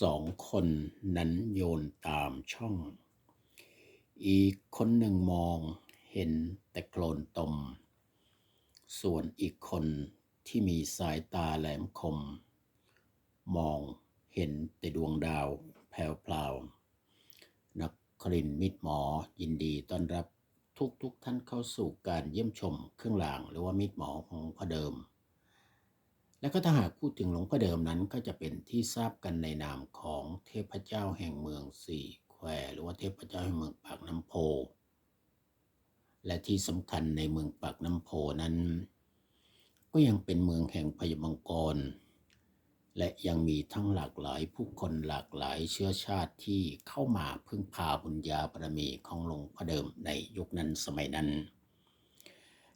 สองคนนั้นโยนตามช่อง อีกคนหนึ่งมองเห็นแต่โคลนตม ส่วนอีกคนที่มีสายตาแหลมคม มองเห็นแต่ดวงดาวแผ่วพลาว นักครินมิตรหมอยินดีต้อนรับทุกทุกๆท่านเข้าสู่การเยี่ยมชมเครื่องรางหรือว่ามิตรหมอของพระเดิม และก็ถ้าหากพูดถึงหลวงพ่อเดิมนั้นก็จะเป็นที่ทราบกันในนามของเทพเจ้าแห่งเมืองสี่แควหรือว่าเทพเจ้าแห่งเมืองปากน้ำโพ และที่สำคัญในเมืองปากน้ำโพนั้น ก็ยังเป็นเมืองแห่งพยมังกร และยังมีทั้งหลากหลายผู้คนหลากหลายเชื้อชาติที่เข้ามาพึ่งพาบุญญาบารมีของหลวงพ่อเดิมในยุคนั้นสมัยนั้น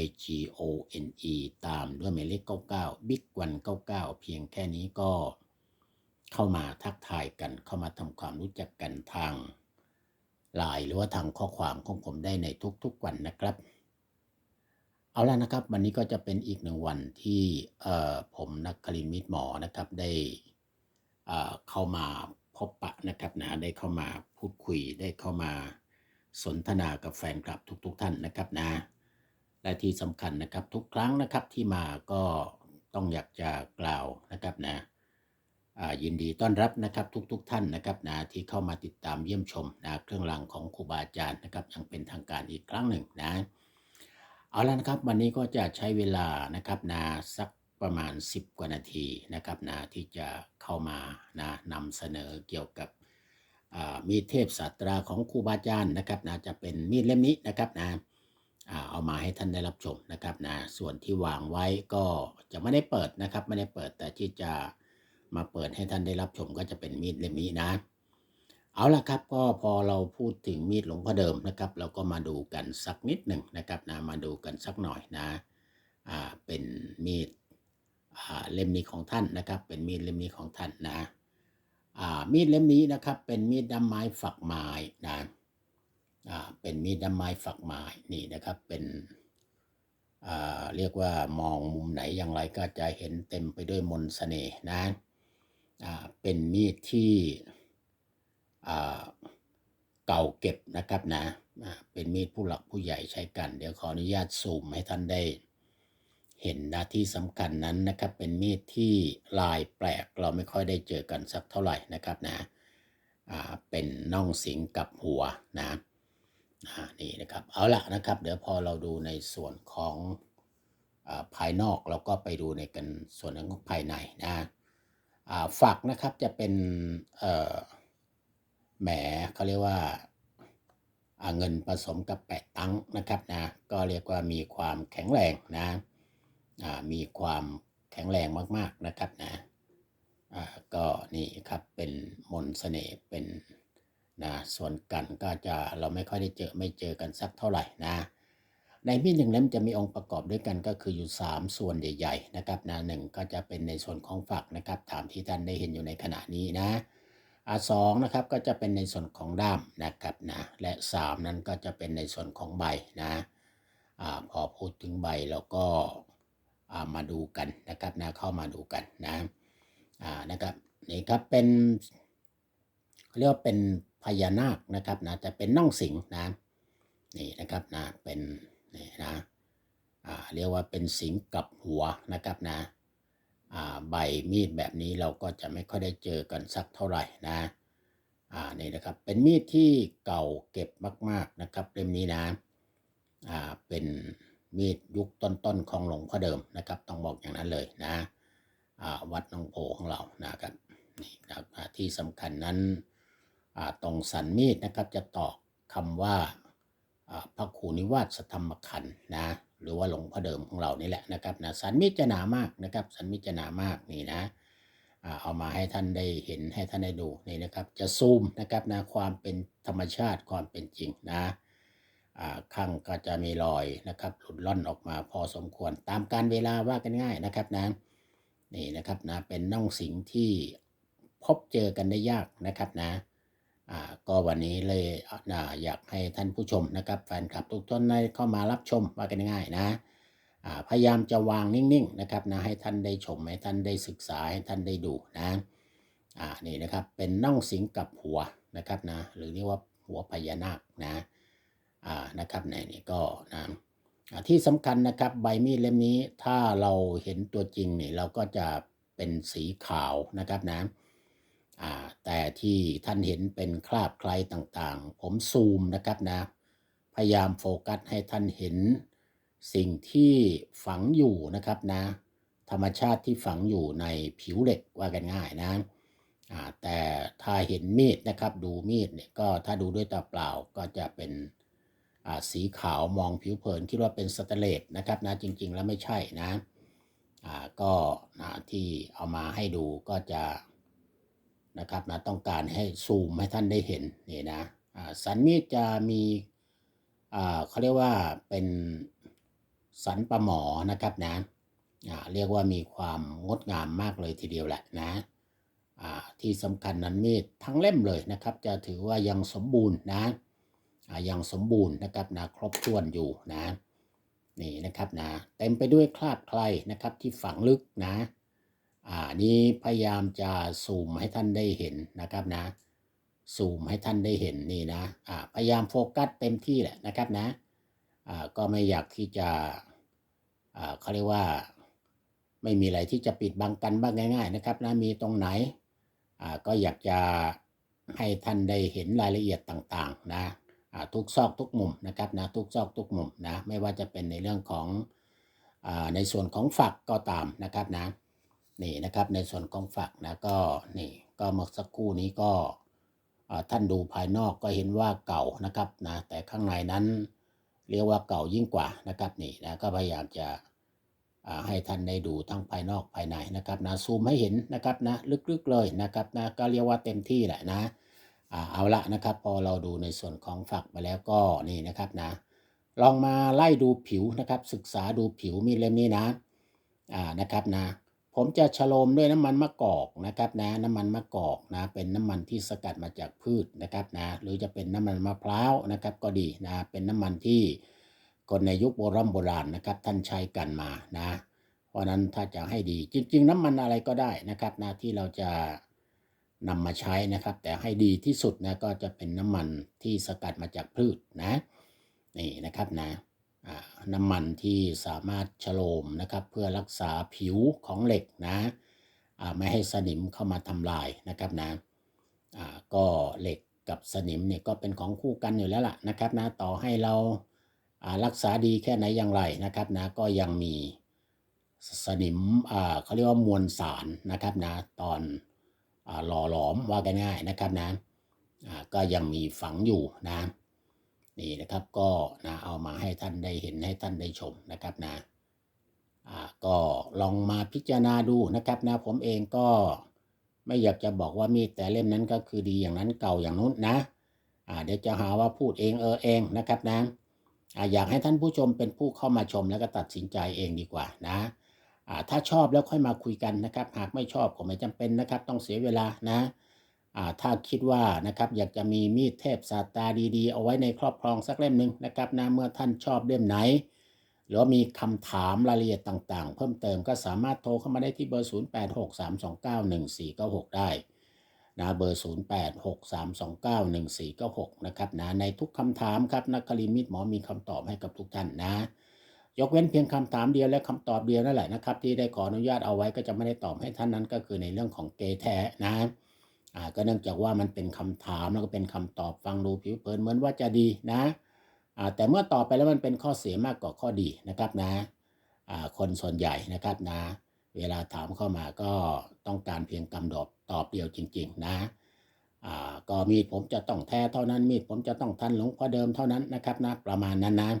I G O N E ตามด้วยหมายเลข 99 Big วัน99 เพียงแค่นี้ก็เข้ามาทักทายกันเข้ามาทำความรู้จักกันทางไลน์หรือว่าทางข้อความของผมได้ในทุกๆวันนะครับ เอาละนะครับ วันนี้ก็จะเป็นอีกหนึ่งวันที่เอ่อผมนักคลินมิตรหมอนะครับได้อ่อเข้ามาพบปะนะครับนะได้เข้ามาพูดคุยได้เข้ามาสนทนากับแฟนคลับทุก ๆ ท่านนะครับนะ และที่สำคัญนะครับทุกครั้งนะครับที่มาก็ต้องอยากจะกล่าวนะครับนะยินดีต้อนรับนะครับทุกๆทท่านนะครับนะที่เข้ามาติดตามเยี่ยมชมนะเครื่องรางของครูบาอาจารย์นะครับย่างเป็นทางการอีกครั้งหนึ่งนะเอาละนะครับวันนี้ก็จะใช้เวลานะครับนะสักประมาณ 10 กว่านาทีนะครับนะที่จะเข้ามานะนำเสนอเกี่ยวกับมีเทพศาสตราของครูบาอาจารย์นะครับนะจะเป็นมีดเล่มนี้นะครับนะ เอามาให้ท่านได้รับชมนะครับนะส่วนที่วางไว้ก็จะไม่ได้เปิดนะครับ ไม่ได้เปิดแต่ที่จะมาเปิดให้ท่านได้รับชมก็จะเป็นมีดเล่มนี้นะ เอาละครับก็พอเราพูดถึงมีดหลวงพ่อเดิมนะครับ เราก็มาดูกันสักนิดหนึ่งนะครับนะมาดูกันสักหน่อยนะอ่าเป็นมีดเล่มนี้ของท่านนะครับ เป็นมีดเล่มนี้ของท่านนะมีดเล่มนี้นะครับ เป็นมีดด้ามไม้ฝักไม้นะ เป็นมีดด้ามไม้ฝักไม้นี่นะครับเป็นเรียกว่ามองมุมไหนอย่างไรก็จะเห็นเต็มไปด้วยมนต์เสน่ห์นะเป็นมีดที่เก่าเก็บนะครับนะเป็นมีดผู้หลักผู้ใหญ่ใช้กัน เดี๋ยวขออนุญาตซูมให้ท่านได้ เห็นนะที่สำคัญนั้นนะครับเป็นมีดที่ลายแปลกเราไม่ค่อยได้เจอกันสักเท่าไหร่นะครับนะเป็นน่องสิงกับหัวนะ นี่นะครับ เอาละนะครับ เดี๋ยวพอเราดูในส่วนของอภายนอกเราก็ไปดูในกันส่วนของภายในนะฝักนะครับจะเป็นแหมเขาเรียกว่าเงินผสมกับแปะตังนะครับนะก็เรียกว่ามีความแข็งแรงนะมีความแข็งแรงมาก ๆนะครับนะก็นี่ครับเป็นมนต์เสน่ห์เป็น นะส่วนกันก็จะเราไม่ค่อยได้เจอไม่เจอกันสักเท่าไหร่นะในมีดหนึ่งเล่มจะมีองค์ประกอบด้วยกันก็คืออยู่ 3 ส่วนใหญ่ ๆ นะครับนะหนึ่งก็จะเป็นในส่วนของฝักนะครับตามที่ท่านได้เห็นอยู่ในขณะนี้นะอ่าสองนะครับก็จะเป็นในส่วนของด้ามนะครับนะและสามนั้นก็จะเป็นในส่วนของใบนะอ่าพอพูดถึงใบเราก็อ่ามาดูกันนะครับนะเข้ามาดูกันนะอ่านะครับนี่ครับเป็นเรียกว่าเป็น พญานาคนะครับนะจะเป็นน่องสิงนะนี่นะครับนะเป็นนี่นะอ่าเรียกว่าเป็นสิงกับหัวนะครับนะอ่าใบมีดแบบนี้เราก็จะไม่ค่อยได้เจอกันสักเท่าไหร่นะอ่านี่นะครับเป็นมีดที่เก่าเก็บมาก ๆนะครับเล่มนี้นะอ่าเป็นมีดยุคต้นๆของหลวงพ่อเดิมนะครับ ต้องบอกอย่างนั้นเลยนะอ่าวัดหนองโพของเรานะครับนี่นะครับที่สำคัญนั้น ตรงสันมีดนะครับจะตอกคำว่าพระครูนิวาสธรรมขันนะหรือว่าหลวงพ่อเดิมของเรานี่แหละนะครับนะสันมีดจะหนามากนะครับ สันมีดจะหนามากนี่นะเอามาให้ท่านได้เห็นให้ท่านได้ดูนี่นะครับ จะซูมนะครับนะความเป็นธรรมชาติความเป็นจริงนะข้างก็จะมีรอยนะครับหลุดล่อนออกมาพอสมควรตามการเวลาว่ากันง่ายนะครับนะนี่นะครับนะเป็นน่องสิงที่พบเจอกันได้ยากนะครับนะ ก็วันนี้เลยอ่าอยากให้ท่านผู้ชมนะครับแฟนคลับทุกท่านได้เข้ามารับชมว่ากันง่ายนะพยายามจะวางนิ่งๆนะครับนะให้ท่านได้ชมให้ท่านได้ศึกษาให้ท่านได้ดูนะอ่านี่นะครับเป็นน่องสิงกับหัวนะครับนะหรือเรียกว่าหัวพญานาคนะอ่านะครับในนี่ก็นะที่สำคัญนะครับใบมีดเล่มนี้ถ้าเราเห็นตัวจริงนี่เราก็จะเป็นสีขาวนะครับนะ แต่ที่ท่านเห็นเป็นคราบใครต่างๆ ผมซูมนะครับนะ พยายามโฟกัสให้ท่านเห็นสิ่งที่ฝังอยู่นะครับนะ ธรรมชาติที่ฝังอยู่ในผิวเหล็กว่ากันง่ายนะแต่ถ้าเห็นมีดนะครับดูมีดเนี่ยก็ถ้าดูด้วยตาเปล่าก็จะเป็นสีขาวมองผิวเผินคิดว่าเป็นสแตเลสนะครับนะจริง ๆ แล้วไม่ใช่นะก็นะที่เอามาให้ดูก็จะ นะครับนะต้องการให้ซูมให้ท่านได้เห็นนี่นะสันมีดจะมีเขาเรียกว่าเป็นสันประหมอนะครับนะเรียกว่ามีความงดงามมากเลยทีเดียวแหละนะที่สำคัญนั้นมีดทั้งเล่มเลยนะครับ จะถือว่ายังสมบูรณ์นะยังสมบูรณ์นะครับนะครบถ้วนอยู่นะนี่นะครับนะเต็มไปด้วยคราบใครนะครับที่ฝังลึกนะ อ่านี้พยายามจะซูมให้ท่านได้เห็นนะครับนะ ซูมให้ท่านได้เห็นนี่นะอ่าพยายามโฟกัสเต็มที่แหละนะครับนะอ่าก็ไม่อยากที่จะอ่าเขาเรียกว่าไม่มีอะไรที่จะปิดบังกันบ้างง่าย ๆ นะครับนะมีตรงไหนอ่าก็อยากจะให้ท่านได้เห็นรายละเอียดต่างๆนะทุกซอกทุกมุมนะครับนะทุกซอกทุกมุมนะไม่ว่าจะเป็นในเรื่องของอในส่วนของฝักก็ตามนะครับนะ นี่นะครับในส่วนของฝักนะก็นี่ก็เมื่อสักครู่นี้ก็ท่านดูภายนอกก็เห็นว่าเก่านะครับนะแต่ข้างในนั้นเรียกว่าเก่ายิ่งกว่านะครับนี่นะก็พยายามจะให้ท่านได้ดูทั้งภายนอกภายในนะครับนะซูมให้เห็นนะครับนะลึกๆเลยนะครับนะก็เรียกว่าเต็มที่แหละนะเอาละนะครับ พอเราดูในส่วนของฝักไปแล้วก็นี่นะครับนะ ลองมาไล่ดูผิวนะครับ ศึกษาดูผิวมีเล่มนี้นะอ่านะครับนะ ผมจะฉโลมด้วยน้ำมันมะกอกนะครับนะน้ำมันมะกอกนะเป็นน้ำมันที่สกัดมาจากพืชนะครับนะหรือจะเป็นน้ำมันมะพร้าวนะครับก็ดีนะเป็นน้ำมันที่คนในยุคโบราณโบราณนะครับท่านใช้กันมานะ เพราะนั้นถ้าจะให้ดีจริง ๆ น้ำมันอะไรก็ได้นะครับนะที่เราจะนำมาใช้นะครับ แต่ให้ดีที่สุดนะก็จะเป็นน้ำมันที่สกัดมาจากพืชนะนี่นะครับนะ น้ำมันที่สามารถฉโลมนะครับ เพื่อรักษาผิวของเหล็กนะไม่ให้สนิมเข้ามาทำลายนะครับนะก็เหล็กกับสนิมเนี่ยก็เป็นของคู่กันอยู่แล้วล่ะนะครับนะต่อให้เรารักษาดีแค่ไหนอย่างไรนะครับนะก็ยังมีสนิมเขาเรียกว่ามวลสารนะครับนะตอนหล่อหลอมว่ากันง่ายนะครับนะก็ยังมีฝังอยู่นะ นี่นะครับก็นะเอามาให้ท่านได้เห็นให้ท่านได้ชมนะครับนะก็ลองมาพิจารณาดูนะครับนะผมเองก็ไม่อยากจะบอกว่ามีดแต่เล่มนั้นก็คือดีอย่างนั้นเก่าอย่างนู้นนะเดี๋ยวจะหาว่าพูดเองเออเองนะครับนะอยากให้ท่านผู้ชมเป็นผู้เข้ามาชมแล้วก็ตัดสินใจเองดีกว่านะถ้าชอบแล้วค่อยมาคุยกันนะครับ หากไม่ชอบก็ไม่จำเป็นนะครับ ต้องเสียเวลานะ ถ้าคิดว่านะครับอยากจะมีมีดเทพศาสตราดีๆ เอาไว้ในครอบครองสักเล่มหนึ่งนะครับนะเมื่อท่านชอบเล่มไหน หรือมีคำถามรายละเอียดต่างๆ เพิ่มเติมก็สามารถโทรเข้ามาได้ที่เบอร์ 0863291496 ได้นะเบอร์ 0863291496 นะครับนะในทุกคำถามครับนักคลิมิตหมอมีคำตอบให้กับทุกท่านนะ ยกเว้นเพียงคำถามเดียวและคำตอบเดียวนั่นแหละนะครับ ที่ได้ขออนุญาตเอาไว้ก็จะไม่ได้ตอบให้ท่านนั้นก็คือในเรื่องของเกย์แท้นะ อ่าก็เนื่องจากว่ามันเป็นคำถามแล้วก็เป็นคำตอบฟังดูผิวเผินเหมือนว่าจะดีนะอ่าแต่เมื่อตอบไปแล้วมันเป็นข้อเสียมากกว่าข้อดีนะครับนะอ่าคนส่วนใหญ่นะครับนะ เวลาถามเข้ามาก็ต้องการเพียงคำตอบตอบเดียวจริง ๆ นะอ่าก็มีดผมจะต้องแท้เท่านั้นมีดผมจะต้องทันหลงพ่อเดิมเท่านั้นนะครับนะประมาณนั้นนะ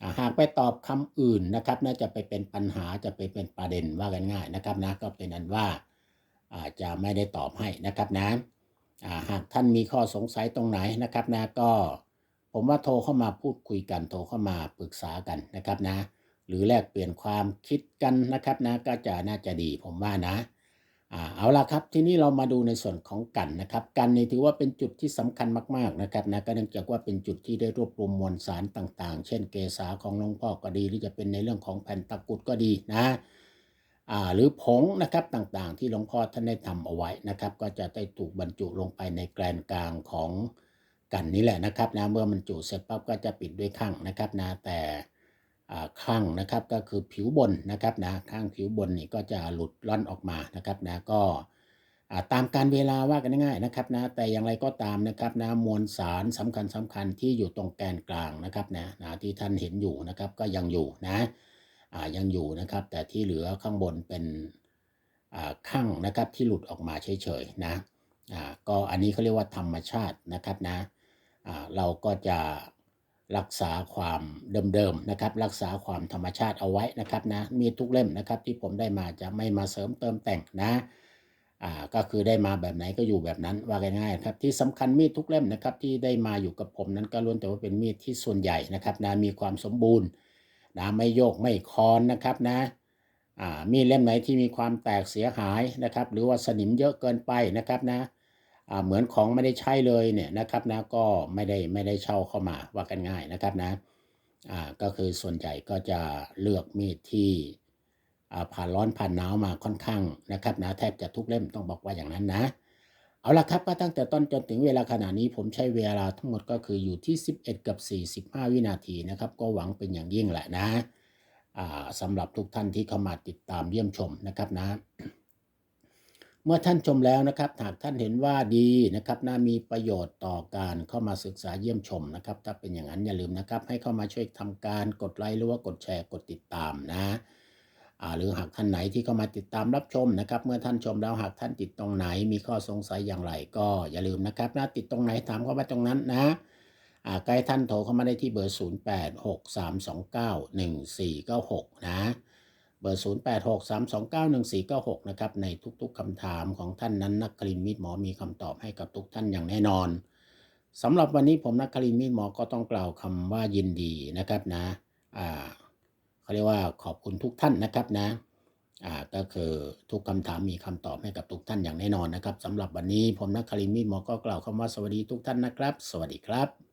อ่าหากไปตอบคำอื่นนะครับน่าจะไปเป็นปัญหาจะไปเป็นประเด็นว่ากันง่ายนะครับนะก็เป็นอันว่า อาจจะไม่ได้ตอบให้นะครับนะหากท่านมีข้อสงสัยตรงไหนนะครับนะก็ผมว่าโทรเข้ามาพูดคุยกันโทรเข้ามาปรึกษากันนะครับนะ หรือแลกเปลี่ยนความคิดกันนะครับนะก็จะน่าจะดีผมว่านะเอาละครับทีนี้เรามาดูในส่วนของกันนะครับกันนี่ถือว่าเป็นจุดที่สำคัญมากๆนะครับนะก็เนื่องจากว่าเป็นจุดที่ได้รวบรวมมวลสารต่างๆ เช่นเกสาของหลวงพ่อก็ดี หรือจะเป็นในเรื่องของแผ่นตะกุดก็ดีนะ หรือผงนะครับต่างๆ ที่หลวงพ่อท่านได้ทำเอาไว้นะครับ ก็จะได้ถูกบรรจุลงไปในแกลนกลางของกันนี่แหละนะครับนะเมื่อบรรจุเสร็จปั๊บก็จะปิดด้วยข้างนะครับนะแต่ข้างนะครับก็คือผิวบนนะครับนะข้างผิวบนนี่ก็จะหลุดล่อนออกมานะครับนะก็ตามการเวลาว่ากันง่ายๆนะครับนะแต่อย่างไรก็ตามนะครับนะมวลสารสำคัญสำคัญที่อยู่ตรงแกนกลางนะครับนะนะที่ท่านเห็นอยู่นะครับก็ยังอยู่นะ ยังอยู่นะครับ แต่ที่เหลือข้างบนเป็นข้างนะครับที่หลุดออกมาเฉยๆนะก็อันนี้เขาเรียกว่าธรรมชาตินะครับนะเราก็จะรักษาความเดิมๆนะครับ รักษาความธรรมชาติเอาไว้นะครับนะมีทุกเล่มนะครับที่ผมได้มาจะไม่มาเสริมเติมแต่งนะอ่าก็คือได้มาแบบไหนก็อยู่แบบนั้นว่าง่ายๆครับที่สำคัญมีดทุกเล่มนะครับที่ได้มาอยู่กับผมนั้นก็ล้วนแต่ว่าเป็นมีดที่ส่วนใหญ่นะครับนะมีความสมบูรณ์ นะไม่โยกไม่คอนนะครับนะอ่ามีเล่มไหนที่มีความแตกเสียหายนะครับ หรือว่าสนิมเยอะเกินไปนะครับนะเหมือนของไม่ได้ใช้เลยเนี่ยนะครับนะก็ไม่ได้ไม่ได้เช่าเข้ามาว่ากันง่ายนะครับนะอ่าก็คือส่วนใหญ่ก็จะเลือกมีดที่ผ่านร้อนผ่านหนาวมาค่อนข้างนะครับนะแทบจะทุกเล่มต้องบอกว่าอย่างนั้นนะ เอาละครับก็ตั้งแต่ต้นจนถึงเวลาขณะนี้ผมใช้เวลาทั้งหมดก็คืออยู่ที่ 11 กับ 45 วินาทีนะครับ ก็หวังเป็นอย่างยิ่งแหละนะสำหรับทุกท่านที่เข้ามาติดตามเยี่ยมชมนะครับนะ เมื่อท่านชมแล้วนะครับหากท่านเห็นว่าดีนะครับน่ามีประโยชน์ต่อการเข้ามาศึกษาเยี่ยมชมนะครับ ถ้าเป็นอย่างนั้นอย่าลืมนะครับ ให้เข้ามาช่วยทำการกดไลค์หรือว่ากดแชร์กดติดตามนะ หรือหากท่านไหนที่เข้ามาติดตามรับชมนะครับ เมื่อท่านชมแล้วหากท่านติดตรงไหน มีข้อสงสัยอย่างไรก็อย่าลืมนะครับนะติดตรงไหนถามเข้ามาตรงนั้นนะใกล้ท่านโทรเข้ามาได้ที่เบอร์ 0863291496 นะ เบอร์ 0863291496 นะครับ ในทุกๆคำถามของท่านนั้นนักคลินมิตรหมอมีคำตอบให้กับทุกท่านอย่างแน่นอนสำหรับวันนี้ผมนักคลินมิตรหมอก็ต้องกล่าวคำว่ายินดีนะครับนะ อ่า เขาเรียกว่าขอบคุณทุกท่านนะครับนะอ่าก็คือทุกคำถามมีคำตอบให้กับทุกท่านอย่างแน่นอนนะครับสำหรับวันนี้ผมนักคารินมีหมอก็กล่าวคำว่าสวัสดีทุกท่านนะครับ สวัสดีครับ